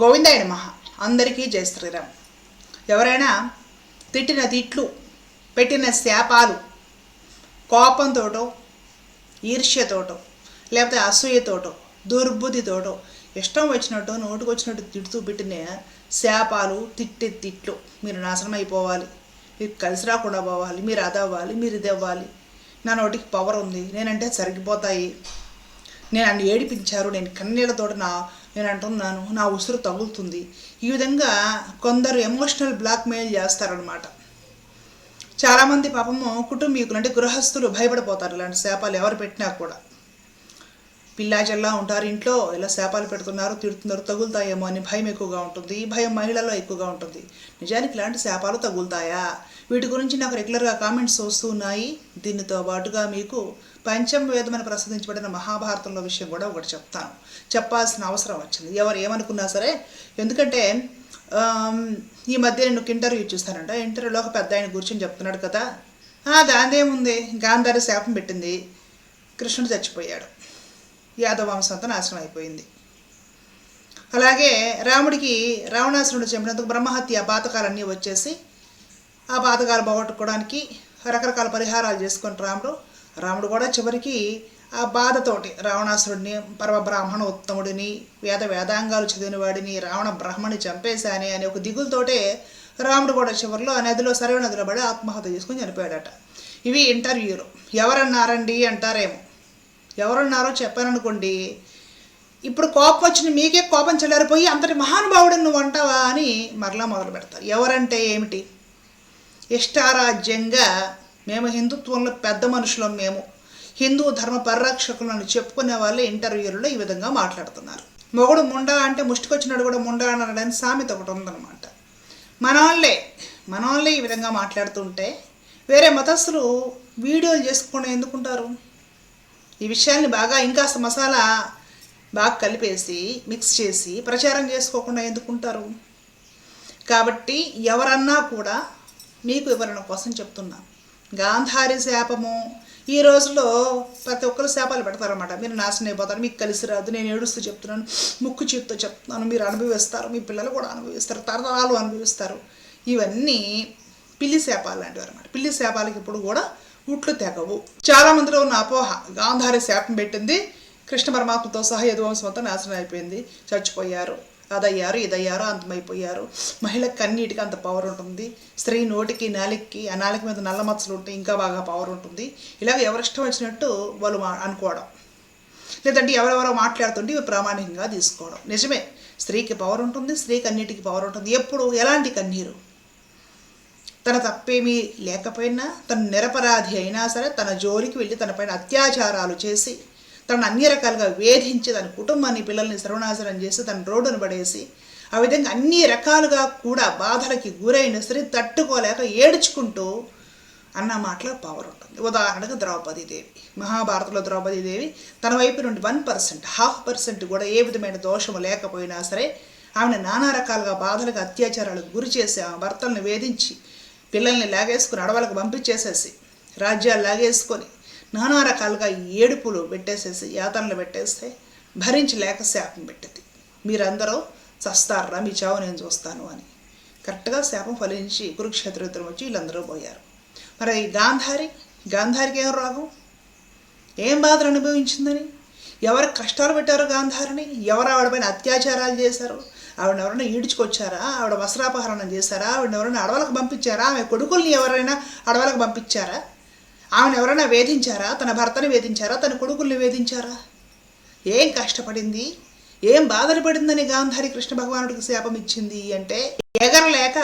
గోవిందాయన మహా అందరికీ జయ శ్రీరామ్. ఎవరైనా తిట్టిన తిట్లు పెట్టిన శాపాలు కోపంతోటో ఈర్ష్యతోటో లేకపోతే అసూయతోటో దుర్బుద్ధితోటో ఇష్టం వచ్చినట్టు నోటుకు వచ్చినట్టు తిడుతూ పెట్టిన శాపాలు తిట్టే తిట్లు మీరు నాశనం అయిపోవాలి మీరు కలిసి రాకుండా పోవాలి. మీరు అదవ్వాలి. మీరు ఇది అవ్వాలి నా నోటికి పవర్ ఉంది. నేనంటే సరిగిపోతాయి. నేను అన్ని ఏడిపించారు నేను కన్నీళ్ళతో నా నేను అంటున్నాను నా ఉసురు తగులుతుంది. ఈ విధంగా కొందరు ఎమోషనల్ బ్లాక్మెయిల్ చేస్తారనమాట చాలామంది పాపము కుటుంబీకులు అంటే గృహస్థులు భయపడిపోతారు ఇలాంటి శాపాలు ఎవరు పెట్టినా కూడా. పిల్లాజల్లా ఉంటారు ఇంట్లో ఇలా శాపాలు పెడుతున్నారు తిడుతున్నారు తగులుతాయేమో అని భయం ఎక్కువగా ఉంటుంది ఈ భయం మహిళల్లో ఎక్కువగా ఉంటుంది. నిజానికి ఇలాంటి శాపాలు తగులుతాయా? వీటి గురించి నాకు రెగ్యులర్గా కామెంట్స్ వస్తూ ఉన్నాయి. దీనితో పాటుగా మీకు పంచమ వేదమని ప్రసాదించబడిన మహాభారతంలో విషయం కూడా ఒకటి చెప్తాను. చెప్పాల్సిన అవసరం వచ్చింది. ఎవరు ఏమనుకున్నా సరే ఎందుకంటే ఈ మధ్య నేను ఒక ఇంటర్వ్యూ చూస్తానంట. ఇంటర్వ్యూలో ఒక పెద్ద ఆయన గురించి చెప్తున్నాడు కదా. "ఆ, దాందేముంది గాంధారి శాపం పెట్టింది. కృష్ణుడు చచ్చిపోయాడు. యాదవ వంశంతో నాశనం అయిపోయింది. అలాగే రాముడికి రావణాసురుడు చెప్పినందుకు బ్రహ్మహత్య పాతకాలన్నీ వచ్చేసి ఆ పాతకాలు పోగొట్టుకోవడానికి రకరకాల పరిహారాలు చేసుకుని రాముడు రాముడు కూడా చివరికి ఆ బాధతోటి రావణాసురుడిని పరమ బ్రాహ్మణ ఉత్తముడిని వేద వేదాంగాలు చదివిన వాడిని రావణ బ్రహ్మని చంపేశానే అనే ఒక దిగులతోటే రాముడు కూడా చివరిలో ఆ నదిలో సరైన నదిలో పడి ఆత్మహత్య చేసుకుని చనిపోయాడట. ఇవి ఇంటర్వ్యూలు. ఎవరన్నారండి అంటారేమో. ఎవరున్నారో చెప్పాననుకోండి ఇప్పుడు కోపం వచ్చిన మీకే కోపం చెల్లారిపోయి అంతటి మహానుభావుడు నువ్వు అంటావా అని మరలా మొదలు పెడతారు ఎవరంటే ఏమిటి? ఇష్టారాజ్యంగా మేము హిందుత్వంలో పెద్ద మనుషులం మేము. హిందూ ధర్మ పరిరక్షకులను చెప్పుకునే వాళ్ళే ఇంటర్వ్యూలలో ఈ విధంగా మాట్లాడుతున్నారు. మొగుడు ముండా అంటే ముష్టికొచ్చినాడు కూడా ముండా అనడానికి సామెత ఒకటి ఉందన్నమాట. మనోళ్ళే మనోళ్ళే ఈ విధంగా మాట్లాడుతుంటే వేరే మతస్థులు వీడియోలు చేసుకుని ఎందుకుంటారు? ఈ విషయాల్ని బాగా ఇంకాస్త మసాలా బాగా కలిపేసి మిక్స్ చేసి ప్రచారం చేసుకోకుండా ఎందుకుంటారు? కాబట్టి ఎవరన్నా కూడా మీకు వివరణ కోసం చెప్తున్నాను గాంధారి శాపము. ఈ రోజుల్లో ప్రతి ఒక్కరు శాపాలు పెడతారనమాట మీరు నాశనం అయిపోతారు మీకు కలిసి రాదు. నేను ఏడుస్తూ చెప్తున్నాను ముక్కు చేత్తో చెప్తున్నాను మీరు అనుభవిస్తారు మీ పిల్లలు కూడా అనుభవిస్తారు తరతరాలు అనుభవిస్తారు. ఇవన్నీ పిల్లి శాపాలు లాంటివి అనమాట పిల్లి శాపాలకి ఇప్పుడు కూడా ఉట్లు తెగవు. చాలా మందిలో ఉన్న అపోహ గాంధారి శాపం పెట్టింది కృష్ణ పరమాత్మతో సహా యదువంశం అంతా నాశనం అయిపోయింది చచ్చిపోయారు. అదయ్యారు ఇదయ్యారు అంతమైపోయారు. మహిళకి కన్నీటికి అంత పవర్ ఉంటుంది. స్త్రీ నోటికి నాలికి ఆ నాలిక మీద నల్ల మచ్చలు ఉంటే ఇంకా బాగా పవర్ ఉంటుంది. ఇలాగ ఎవరిష్టం వచ్చినట్టు వాళ్ళు మా అనుకోవడం. లేదంటే ఎవరెవరో మాట్లాడుతుంటే ఇవి ప్రామాణికంగా తీసుకోవడం. నిజమే. స్త్రీకి పవర్ ఉంటుంది స్త్రీ కన్నీటికి పవర్ ఉంటుంది. ఎప్పుడు ఎలాంటి కన్నీరు? తన తప్పేమీ లేకపోయినా తను నిరపరాధి అయినా సరే తన జోలికి వెళ్ళి తన పైన అత్యాచారాలు చేసి తనను అన్ని రకాలుగా వేధించి తన కుటుంబాన్ని పిల్లల్ని సర్వనాశనం చేసి తన రోడ్డును పడేసి ఆ విధంగా అన్ని రకాలుగా కూడా బాధలకి గురైన స్త్రీ తట్టుకోలేక ఏడ్చుకుంటూ అన్న మాటలో పవర్ ఉంటుంది. ఉదాహరణకు ద్రౌపదీదేవి మహాభారతంలో ద్రౌపదీదేవి తన వైపు నుండి వన్ పర్సెంట్ హాఫ్ పర్సెంట్ కూడా ఏ విధమైన దోషము లేకపోయినా సరే ఆమెను నానా రకాలుగా బాధలకు అత్యాచారాలకు గురి చేసి ఆమె భర్తలను వేధించి పిల్లల్ని లాగేసుకుని అడవులకు పంపించేసేసి రాజ్యాలు లాగేసుకొని నానా రకాలుగా ఏడుపులు పెట్టేసేసి యాతనలు పెట్టేస్తే భరించలేక శాపం పెట్టింది. మీరందరూ చస్తారా? మీ చావు నేను చూస్తాను అని. కరెక్ట్గా శాపం ఫలించి కురుక్షేత్ర యుద్ధం వచ్చి వీళ్ళందరూ పోయారు. మరి ఈ గాంధారి గాంధారికి ఏం రోగం? ఏం బాధలు అనుభవించిందని? ఎవరు కష్టాలు పెట్టారు గాంధారిని? ఎవరు ఆవిడపైన అత్యాచారాలు చేశారు? ఆవిడ ఎవరైనా ఈడ్చుకొచ్చారా? ఆవిడ వస్త్రాపహరణం చేశారా? ఆవిడ ఎవరైనా అడవులకు పంపించారా? ఆమె కొడుకుల్ని ఎవరైనా అడవులకు పంపించారా? ఆమెను ఎవరైనా వేధించారా? తన భర్తను వేధించారా? తన కొడుకుల్ని వేధించారా? ఏం కష్టపడింది? ఏం బాధలు పడిందని గాంధారి కృష్ణ భగవానుడికి శాపం ఇచ్చింది అంటే ఎగరలేక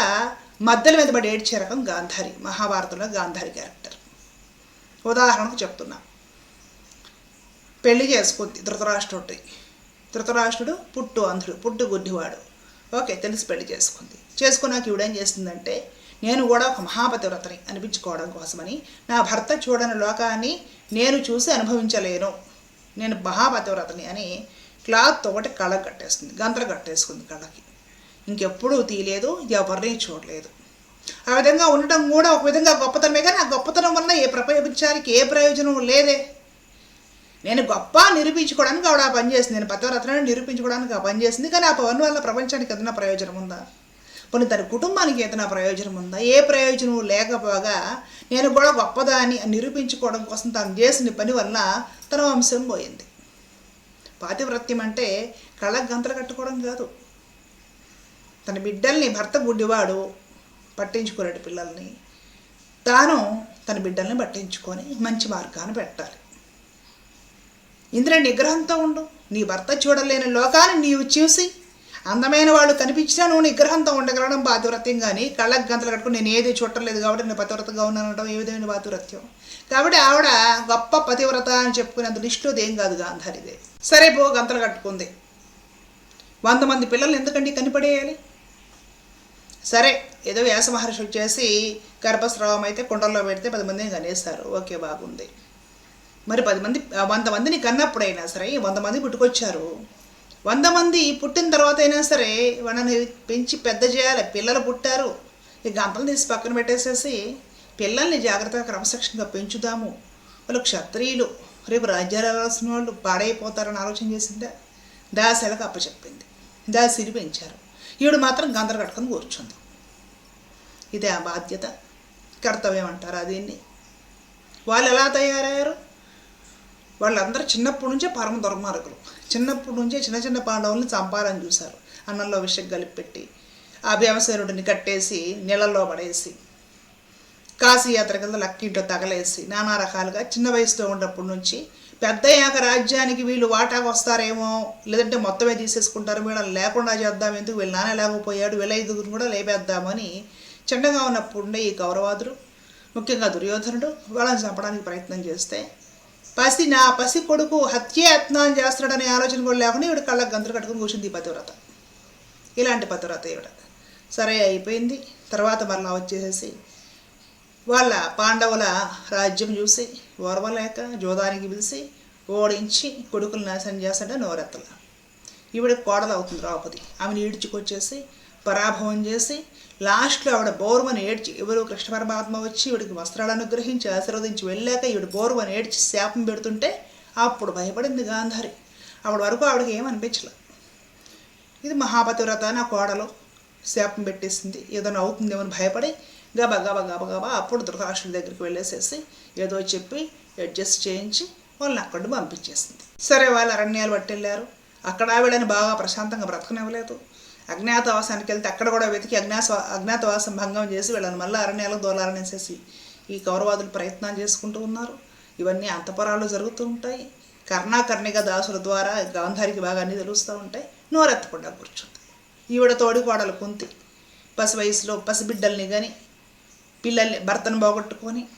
మద్దెల మీద పడి ఏడ్చే రకం గాంధారి మహాభారతంలో గాంధారి క్యారెక్టర్. ఉదాహరణకు చెప్తున్నా. పెళ్ళి చేసుకుంది ధృతరాష్ట్రుడి ధృతరాష్ట్రుడు పుట్టు అంధుడు పుట్టు గుడ్డివాడు. ఓకే తెలిసి పెళ్ళి చేసుకుంది. చేసుకున్నాక ఇవిడేం చేస్తుందంటే నేను కూడా ఒక మహాపతివ్రతని అనిపించుకోవడం కోసమని. నా భర్త చూడని లోకాన్ని నేను చూసి అనుభవించలేను. నేను మహాపతివ్రతని అని క్లాత్ ఒకటి కళ్ళకు కట్టేస్తుంది గంతలు కట్టేసుకుంది కళ్ళకి. ఇంకెప్పుడూ తీయలేదు ఎవరిని చూడలేదు. ఆ విధంగా ఉండటం కూడా ఒక విధంగా గొప్పతనమే కానీ ఆ గొప్పతనం వల్ల ఏ ప్రపంచానికి ఏ ప్రయోజనం లేదే. నేను గొప్ప నిరూపించుకోవడానికి ఆవిడ ఆ పని చేసింది. నేను పతివ్రతని నిరూపించుకోవడానికి ఆ పని చేసింది. కానీ ఆ పని వల్ల ప్రపంచానికి ఏదైనా ప్రయోజనం ఉందా? పోనీ తన కుటుంబానికి ఏదైనా ప్రయోజనం ఉందా? ఏ ప్రయోజనం లేకపోగా నేను కూడా గొప్పదా అని నిరూపించుకోవడం కోసం తను చేసిన పని వల్ల తన వంశం పోయింది. పాతివ్రత్యం అంటే కళ్ళకు గంతలు కట్టుకోవడం కాదు. తన బిడ్డల్ని భర్త గుడ్డివాడు పట్టించుకోలేడు పిల్లల్ని. తాను తన బిడ్డల్ని పట్టించుకొని మంచి మార్గాన్ని పెట్టాలి. ఇంద్ర నిగ్రహంతో ఉండు. నీ భర్త చూడలేని లోకాన్ని నీవు చూసి అందమైన వాళ్ళు కనిపించినా నువ్వు నిగ్రహంతో ఉండగలడం పాతివ్రత్యం కానీ కళ్ళకు గంతలు కట్టుకుని నేను ఏది చూడలేదు కాబట్టి నేను పతివ్రతగా ఉన్నానడం ఏ విధమైన పాతివ్రత్యం కాబట్టి ఆవిడ గొప్ప పతివ్రత అని చెప్పుకునేంత లిస్టులో ఏం కాదు గాంధారిదే. సరే పో గంతలు కట్టుకుంది. వంద మంది పిల్లల్ని ఎందుకండి కనిపడేయాలి? సరే ఏదో వ్యాస మహర్షి వచ్చేసి గర్భస్రావం అయితే కుండల్లో పెడితే పది మందిని కనేస్తారు. ఓకే బాగుంది. మరి పది మంది వంద మందిని కన్నప్పుడైనా సరే వంద మంది పుట్టుకొచ్చారు. వంద మంది పుట్టిన తర్వాత అయినా సరే వాళ్ళని పెంచి పెద్ద చేయాలి. పిల్లలు పుట్టారు. ఈ గంపలు తీసి పక్కన పెట్టేసేసి పిల్లల్ని జాగ్రత్తగా క్రమశిక్షణగా పెంచుదాము. వాళ్ళు క్షత్రియులు. రేపు రాజ్యాలు వెళ్ళాల్సిన వాళ్ళు పాడైపోతారని ఆలోచన చేసిందా? దాసలకు అప్పచెప్పింది. దాసిని పెంచారు. ఈవిడ మాత్రం గందర కట్టుకొని కూర్చుంది. ఇదే ఆ బాధ్యత. కర్తవ్యం అంటారు దీన్ని. వాళ్ళు ఎలా తయారయ్యారు? వాళ్ళందరూ చిన్నప్పటి నుంచే పరమ దుర్మార్గులు. చిన్నప్పటి నుంచే చిన్న చిన్న పాండవుల్ని చంపాలని చూశారు. అన్నంలో విషం కలిపి పెట్టి ఆ వ్యవసాయుడిని కట్టేసి నీళ్ళల్లో పడేసి కాశీయాత్ర కింద లక్కింటో తగలేసి నానా రకాలుగా చిన్న వయసులో ఉన్నప్పటి నుంచి పెద్ద యాక రాజ్యానికి వీళ్ళు వాటాకు వస్తారేమో లేదంటే మొత్తమే తీసేసుకుంటారు వీళ్ళని లేకుండా చేద్దాం ఎందుకు వీళ్ళు నాన్న లేకపోయాడు వీళ్ళ ఐదుగురు కూడా లేపేద్దామని చెండగా ఉన్నప్పుడు ఉండే ఈ కౌరవాదులు ముఖ్యంగా దుర్యోధనుడు వాళ్ళని చంపడానికి ప్రయత్నం చేస్తే పసి నా పసి కొడుకు హత్యాయత్నం చేస్తున్నాడనే ఆలోచన కూడా లేకుండా ఈవిడ కళ్ళకు గంతులు కట్టుకుని కూర్చుంది ఈ పతివ్రత. ఇలాంటి పతివ్రత ఈవిడ. సరే అయిపోయింది. తర్వాత మరలా వచ్చేసేసి వాళ్ళ పాండవుల రాజ్యం చూసి ఓర్వలేక జోదానికి పిలిచి ఓడించి కొడుకులు నాశనం చేస్తుంటే నోరెత్తల. ఈవిడ కోడలు అవుతుంది ద్రౌపది. ఆమెను ఈడ్చుకొచ్చేసి పరాభవం చేసి లాస్ట్లో ఆవిడ బోర్వని ఏడ్చి ఎవరు కృష్ణ పరమాత్మ వచ్చి ఈవిడికి వస్త్రాలు అనుగ్రహించి ఆశీర్వదించి వెళ్ళాక ఈవిడ బోర్వని ఏడ్చి శాపం పెడుతుంటే అప్పుడు భయపడింది గాంధారి. ఆవిడ వరకు ఆవిడకి ఏమనిపించలే ఇది మహాపతివ్రత నా కోడలు. శాపం పెట్టేసింది. ఏదైనా అవుతుందేమో అని భయపడి గబా గబా గబా గబా అప్పుడు ధృతరాష్ట్రుడి దగ్గరికి వెళ్ళేసేసి ఏదో చెప్పి అడ్జస్ట్ చేయించి వాళ్ళని అక్కడి పంపించేసింది. సరే వాళ్ళు అరణ్యాలు పట్టెళ్ళారు అక్కడ ఆవిడని బాగా ప్రశాంతంగా బ్రతకనివ్వలేదు. అజ్ఞాతవాసానికి వెళ్తే అక్కడ కూడా వెతికి అజ్ఞాస అజ్ఞాతవాసం భంగం చేసి వీళ్ళని మళ్ళీ అరణ్యాలకు దోలారనేసేసి ఈ కౌరవాదులు ప్రయత్నాలు చేసుకుంటూ ఉన్నారు. ఇవన్నీ అంతపురాలు జరుగుతూ ఉంటాయి. కర్ణాకర్ణిక దాసుల ద్వారా గాంధారికి బాగా అన్నీ తెలుస్తూ ఉంటాయి. నోరెత్తకుండా కూర్చుంది. ఈవిడ తోడికోడలు కుంతి. పసి వయసులో పసిబిడ్డల్ని కానీ పిల్లల్ని భర్తను పోగొట్టుకొని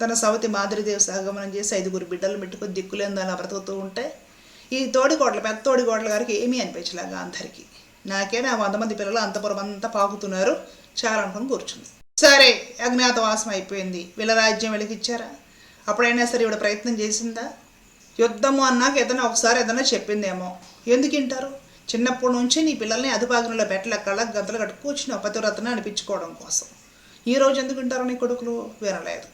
తన సవతి మాధురిదేవి సహగమనం చేసి ఐదుగురు బిడ్డలు పెట్టుకొని దిక్కులేందని అలా బ్రతుకుతూ ఉంటే ఈ తోడికోడలు పెద్ద తోడికోడల గారికి ఏమీ అనిపించలే గాంధారికి. నాకే నా వంద మంది పిల్లలు అంతపురం అంతా పాకుతున్నారు. చాలా అనుకుని కూర్చుంది. సరే అజ్ఞాతవాసం అయిపోయింది. వీళ్ళ రాజ్యం వెలికిచ్చారా అప్పుడైనా సరే ఇవిడ ప్రయత్నం చేసిందా? యుద్ధము అన్నాక ఏదైనా ఒకసారి ఏదైనా చెప్పిందేమో. ఎందుకు వింటారు? చిన్నప్పటి నుంచి నీ పిల్లల్ని అదుపాగ్నిలో పెట్టలే కళ్ళ గంతలు కట్టు పతివ్రతను అనిపించుకోవడం కోసం. ఈ రోజు ఎందుకు వింటారు నీ కొడుకులు? వినలేదు.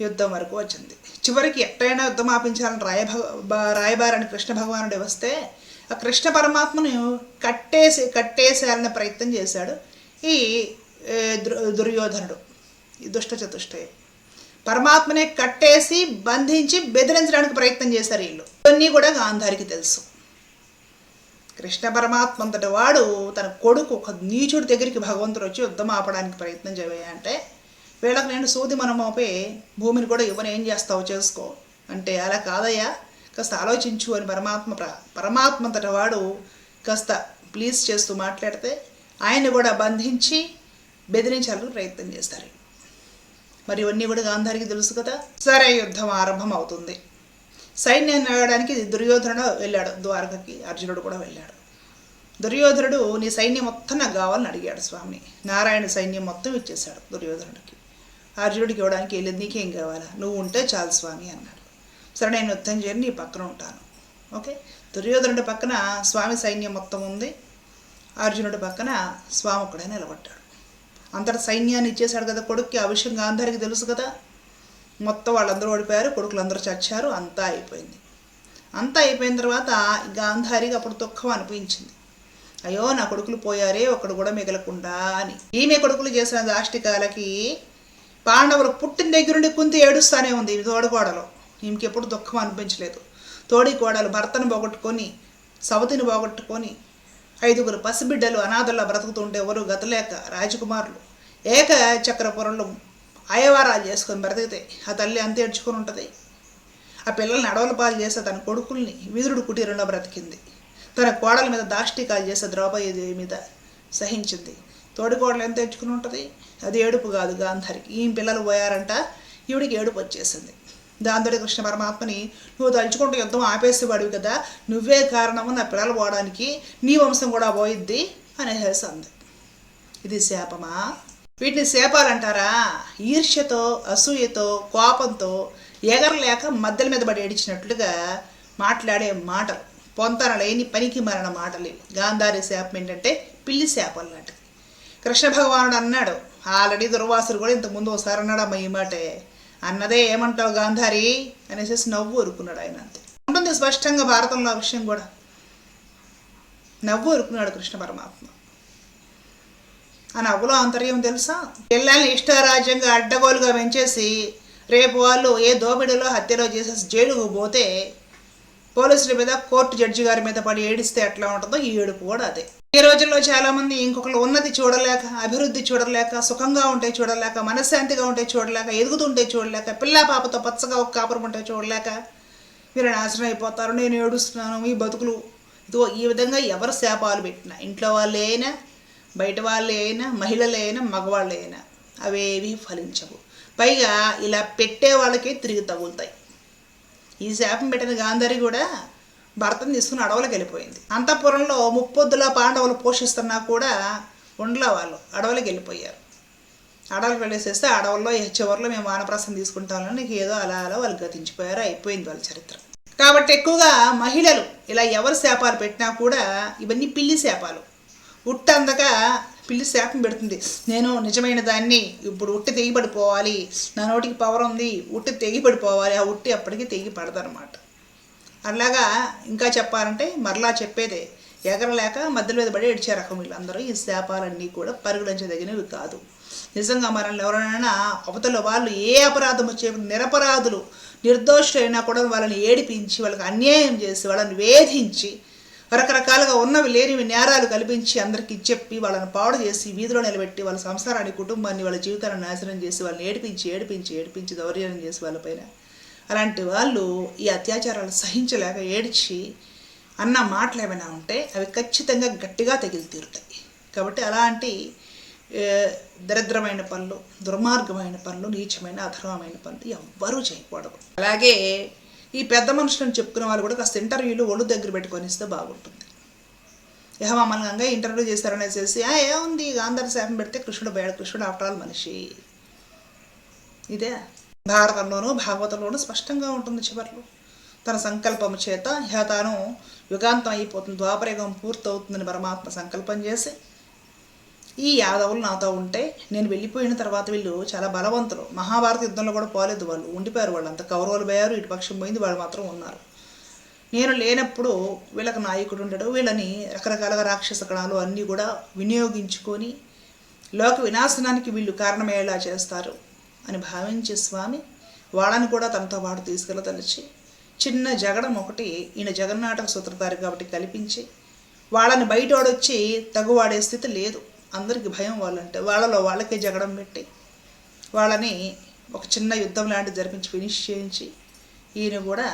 యుద్ధం వరకు వచ్చింది. చివరికి ఎట్టైనా యుద్ధం ఆపించాలని రాయభ రాయబారని కృష్ణ భగవానుడు వస్తే ఆ కృష్ణ పరమాత్మను కట్టేసి కట్టేసేయాలనే ప్రయత్నం చేశాడు. ఈ దుర్యోధనుడు ఈ దుష్ట చతుష్టయం పరమాత్మనే కట్టేసి బంధించి బెదిరించడానికి ప్రయత్నం చేశారు వీళ్ళు. ఇవన్నీ కూడా గాంధారికి తెలుసు. కృష్ణ పరమాత్మ అంతటి వాడు తన కొడుకు ఒక నీచుడి దగ్గరికి భగవంతుడు వచ్చి యుద్ధం ఆపడానికి ప్రయత్నం చేయవయ్యా అంటే వీళ్ళకి నేను సూది మనం మోపే భూమిని కూడా ఇవ్వని ఏం చేస్తావు చేసుకో. అంటే అలా కాదయ్యా. కాస్త ఆలోచించు అని పరమాత్మ ప్ర- పరమాత్మ అంతటి వాడు కాస్త ప్లీజ్ చేస్తూ మాట్లాడితే ఆయన్ని కూడా బంధించి బెదిరించాలని ప్రయత్నం చేస్తారు. మరి ఇవన్నీ కూడా గాంధారికి తెలుసు కదా. సరే యుద్ధం ఆరంభం అవుతుంది సైన్యాన్ని అడగడానికి దుర్యోధనుడు వెళ్ళాడు. ద్వారకకి అర్జునుడు కూడా వెళ్ళాడు. దుర్యోధనుడు నీ సైన్యం మొత్తం నాకు కావాలని అడిగాడు స్వామి. నారాయణ సైన్యం మొత్తం ఇచ్చేశాడు దుర్యోధనుడికి. అర్జునుడికి ఇవ్వడానికి వెళ్ళింది నీకేం కావాలా? నువ్వు ఉంటే చాలు స్వామి అన్నాడు. సరే నేను యుద్ధం చేయని నీ పక్కన ఉంటాను. ఓకే? దుర్యోధనుడి పక్కన స్వామి సైన్యం మొత్తం ఉంది. అర్జునుడి పక్కన స్వామి ఒక్కడే నిలబడ్డాడు. అంతటి సైన్యాన్ని ఇచ్చేశాడు కదా కొడుక్కి ఆ విషయం గాంధారికి తెలుసు కదా. మొత్తం వాళ్ళందరూ ఓడిపోయారు కొడుకులు అందరూ చచ్చారు అంతా అయిపోయింది. అంతా అయిపోయిన తర్వాత గాంధారికి అప్పుడు దుఃఖం అనిపించింది. అయ్యో నా కొడుకులు పోయారే ఒకడు కూడా మిగలకుండా అని. ఈమె కొడుకులు చేసిన దాష్టికాలకి పాండవులు పుట్టిన దగ్గర నుండి కుంతి ఏడుస్తానే ఉంది ఈ ఈమెకెప్పుడు దుఃఖం అనిపించలేదు. తోడి కోడలు భర్తను పోగొట్టుకొని సవతిని పోగొట్టుకొని ఐదుగురు పసిబిడ్డలు అనాథల్లో బ్రతుకుతుంటే ఎవరు గతలేక రాజకుమారులు ఏక చక్రపురంలో అయవారాలు చేసుకొని బ్రతికితే ఆ తల్లి అంత ఏడ్చుకొని ఉంటుంది. ఆ పిల్లల్ని అడవుల పాలు చేసే తన కొడుకుల్ని విదురుడు కుటీరంలో బ్రతికింది. తన కోడల మీద దాష్టికాలు చేసే ద్రౌపది మీద సహించింది. తోడి కోడలు ఎంత తెచ్చుకుని ఉంటుంది? అది ఏడుపు కాదు గాంధారికి ఈ పిల్లలు పోయారంట ఈవిడికి ఏడుపు వచ్చేసింది. దాంతో కృష్ణ పరమాత్మని నువ్వు తలుచుకుంటూ యుద్ధం ఆపేసేవాడివి కదా నువ్వే కారణము నా పిల్లలు పోవడానికి నీ వంశం కూడా పోయిద్ది అనేసి అంది ఇది శాపమా? వీటిని శాపాలంటారా? ఈర్ష్యతో అసూయతో కోపంతో ఎగరలేక మద్దెల మీద పడి ఏడిచినట్లుగా మాట్లాడే మాటలు పొంతన లేని పనికి మరణ మాటలు. గాంధారి శాపం ఏంటంటే పిల్లి శాపం లాంటిది. కృష్ణ భగవానుడు అన్నాడు ఆల్రెడీ దుర్వాసుడు కూడా ఇంతకుముందు ఒకసారి అన్నాడు అమ్మ ఈ మాటే. అన్నదే ఏమంటావు గాంధారి? అనేసి నవ్వు ఊరుకున్నాడు ఆయన అంతే. ఉంటుంది స్పష్టంగా భారతంలో ఆ విషయం కూడా. నవ్వు ఊరుకున్నాడు కృష్ణ పరమాత్మ. ఆ నవ్వులో అంతర్యం తెలుసా? పిల్లల్ని ఇష్టారాజ్యంగా అడ్డగోలుగా పెంచేసి రేపు వాళ్ళు ఏ దోపిడీలో హత్యలో చేసేసి జైలుకు పోతే పోలీసుల మీద కోర్టు జడ్జి గారి మీద పడి ఏడిస్తే ఎట్లా ఉంటుందో? ఈ ఏడుపు కూడా అదే. ఈ రోజుల్లో చాలామంది ఇంకొకరు ఉన్నది చూడలేక అభివృద్ధి చూడలేక సుఖంగా ఉంటే చూడలేక మనశ్శాంతిగా ఉంటే చూడలేక ఎదుగుతుంటే చూడలేక పిల్ల పాపతో పచ్చగా ఒక కాపురం ఉంటే చూడలేక మీరు నాశనం అయిపోతారు. నేను ఏడుస్తున్నాను ఈ బతుకులు. ఇదిగో ఈ విధంగా ఎవరు శాపాలు పెట్టినా ఇంట్లో వాళ్ళే అయినా బయట వాళ్ళే అయినా మహిళలే అయినా మగవాళ్ళే అయినా అవేవి ఫలించవు. పైగా ఇలా పెట్టే వాళ్ళకే తిరిగి తగులుతాయి. ఈ శాపం పెట్టిన గాంధారి కూడా భర్తను తీసుకుని అడవులకు వెళ్ళిపోయింది. అంతఃపురంలో ముప్పొద్దుల పాండవులు పోషిస్తున్నా కూడా ఉండలే వాళ్ళు. అడవులకు వెళ్ళిపోయారు. అడవులకు వెళ్ళేసేస్తే అడవుల్లో చివరిలో మేము వానప్రసం తీసుకుంటామని నీకు ఏదో అలా అలా వాళ్ళు గతించిపోయారు అయిపోయింది వాళ్ళ చరిత్ర. కాబట్టి ఎక్కువగా మహిళలు ఇలా ఎవరు శాపాలు పెట్టినా కూడా ఇవన్నీ పిల్లి శాపాలు. ఉట్టందక పిల్లి శాపం పెడుతుంది. నేను నిజమైన దాన్ని ఇప్పుడు ఉట్టి తెగి పడిపోవాలి నా నోటికి పవర్ ఉంది. ఉట్టి తెగి పడిపోవాలి ఆ ఉట్టి అప్పటికి తెగి పడదనమాట అలాగా ఇంకా చెప్పాలంటే మరలా చెప్పేదే. ఎగరలేక మధ్యలో మీద పడి ఏడ్చే రకం వీళ్ళందరూ ఈ శాపాలన్నీ కూడా పరిగణించదగినవి కాదు. నిజంగా మనల్ని ఎవరైనా అవతల వాళ్ళు ఏ అపరాధం వచ్చే నిరపరాధులు నిర్దోషులైనా కూడా వాళ్ళని ఏడిపించి వాళ్ళకి అన్యాయం చేసి వాళ్ళని వేధించి రకరకాలుగా ఉన్నవి లేనివి నేరాలు కల్పించి అందరికీ చెప్పి వాళ్ళని పాడు చేసి వీధిలో నిలబెట్టి వాళ్ళ సంసారాన్ని కుటుంబాన్ని వాళ్ళ జీవితాన్ని నాశనం చేసి వాళ్ళని ఏడిపించి ఏడిపించి ఏడిపించి దౌర్యం చేసి వాళ్ళపైన అలాంటి వాళ్ళు ఈ అత్యాచారాలు సహించలేక ఏడ్చి అన్న మాటలు ఏమైనా ఉంటే అవి ఖచ్చితంగా గట్టిగా తగిలి తీరుతాయి. కాబట్టి అలాంటి దరిద్రమైన పనులు దుర్మార్గమైన పనులు నీచమైన అధర్మమైన పనులు ఎవ్వరూ చేయకూడదు. అలాగే ఈ పెద్ద మనుషులను చెప్పుకునే వాళ్ళు కూడా కాస్త ఇంటర్వ్యూలు ఒళ్ళు దగ్గర పెట్టుకొని ఇస్తే బాగుంటుంది. ఇహ మమ్మల్ని ఇంటర్వ్యూ చేశారనేసేసి "ఆ, ఏముంది? గాంధార శాపం పెడితే కృష్ణుడు బయట కృష్ణుడు ఆఫ్టర్ ఆల్ మనిషి. ఇదే. భారతంలోనూ భాగవతంలోనూ స్పష్టంగా ఉంటుంది చివర్లో. తన సంకల్పము చేత హేతాను యుగాంతం అయిపోతుంది ద్వాపరయుగం పూర్తవుతుందని పరమాత్మ సంకల్పం చేసి ఈ యాదవులు నాతో ఉంటే నేను వెళ్ళిపోయిన తర్వాత వీళ్ళు చాలా బలవంతులు. మహాభారత యుద్ధంలో కూడా పోలేదు వాళ్ళు ఉండిపోయారు వాళ్ళు అంత కౌరవులు పోయారు ఇటు పక్షం పోయింది వాళ్ళు మాత్రం ఉన్నారు. నేను లేనప్పుడు వీళ్ళకి నాయకుడు ఉండడు వీళ్ళని రకరకాలుగా రాక్షస కణాలు అన్నీ కూడా వినియోగించుకొని లోక వినాశనానికి వీళ్ళు కారణమయ్యేలా చేస్తారు. అని భావించే స్వామి వాళ్ళని కూడా తనతో పాటు తీసుకెళ్ళదలిచి చిన్న జగడం ఒకటి ఈయన జగన్నాటక సూత్రధారి కాబట్టి కల్పించి వాళ్ళని బయటోడొచ్చి తగువాడే స్థితి లేదు. అందరికీ భయం వాళ్ళంటే వాళ్ళలో వాళ్ళకే జగడం పెట్టి వాళ్ళని ఒక చిన్న యుద్ధం లాంటిది జరిపించి ఫినిష్ చేయించి ఈయన కూడా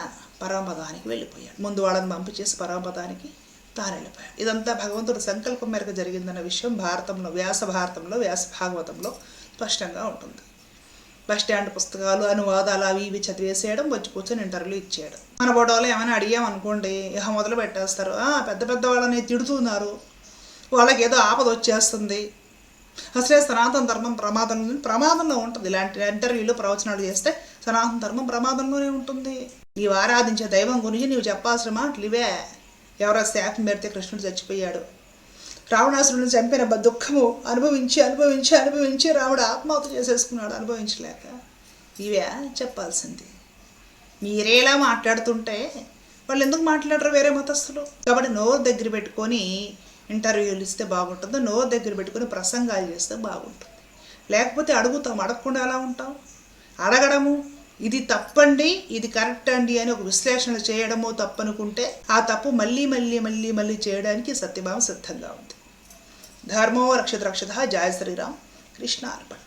పరమపదానికి వెళ్ళిపోయాడు. ముందు వాళ్ళని పంపించేసి పరమపదానికి తాను వెళ్ళిపోయాడు ఇదంతా భగవంతుడి సంకల్పం మేరకు జరిగిందన్న విషయం భారతంలో వ్యాస భారతంలో వ్యాస భాగవతంలో స్పష్టంగా ఉంటుంది. బస్ స్టాండ్ పుస్తకాలు అనువాదాలు అవి ఇవి చదివేసేయడం వచ్చి కూర్చొని ఇంటర్వ్యూ ఇచ్చేయడం. మన బోటోలో ఏమైనా అడిగామనుకోండి ఇహ మొదలు పెట్టేస్తారు. పెద్ద పెద్ద వాళ్ళని తిడుతున్నారు. వాళ్ళకి ఏదో ఆపద వచ్చేస్తుంది. అసలే సనాతన ధర్మం ప్రమాదం ప్రమాదంలో ఉంటుంది. ఇలాంటి ఇంటర్వ్యూలు ప్రవచనాలు చేస్తే సనాతన ధర్మం ప్రమాదంలోనే ఉంటుంది. నీవు ఆరాధించే దైవం గురించి నీవు చెప్పాల్సిన మాటలు ఇవే. ఎవరో శాపం పెడితే కృష్ణుడు చచ్చిపోయాడు. రావణాసురుడిని చంపిన దుఃఖము అనుభవించి అనుభవించి అనుభవించి రాముడు ఆత్మహత్య చేసేసుకున్నాడు. అనుభవించలేక ఇవే చెప్పాల్సింది. మీరేలా మాట్లాడుతుంటే వాళ్ళు ఎందుకు మాట్లాడరు వేరే మతస్థులు? కాబట్టి నోరు దగ్గర పెట్టుకొని ఇంటర్వ్యూలు ఇస్తే బాగుంటుంది నోరు దగ్గర పెట్టుకొని ప్రసంగాలు చేస్తే బాగుంటుంది. లేకపోతే అడుగుతాం అడగకుండా ఎలా ఉంటాం అడగడము ఇది తప్పండి ఇది కరెక్ట్ అండి అని ఒక విశ్లేషణ చేయడమో తప్పనుకుంటే ఆ తప్పు మళ్ళీ మళ్ళీ మళ్ళీ మళ్ళీ చేయడానికి సత్యభామ సిద్ధంగా ఉంది. ధర్మో రక్షిత రక్షత జయ శ్రీరామ్ కృష్ణ అర్పణ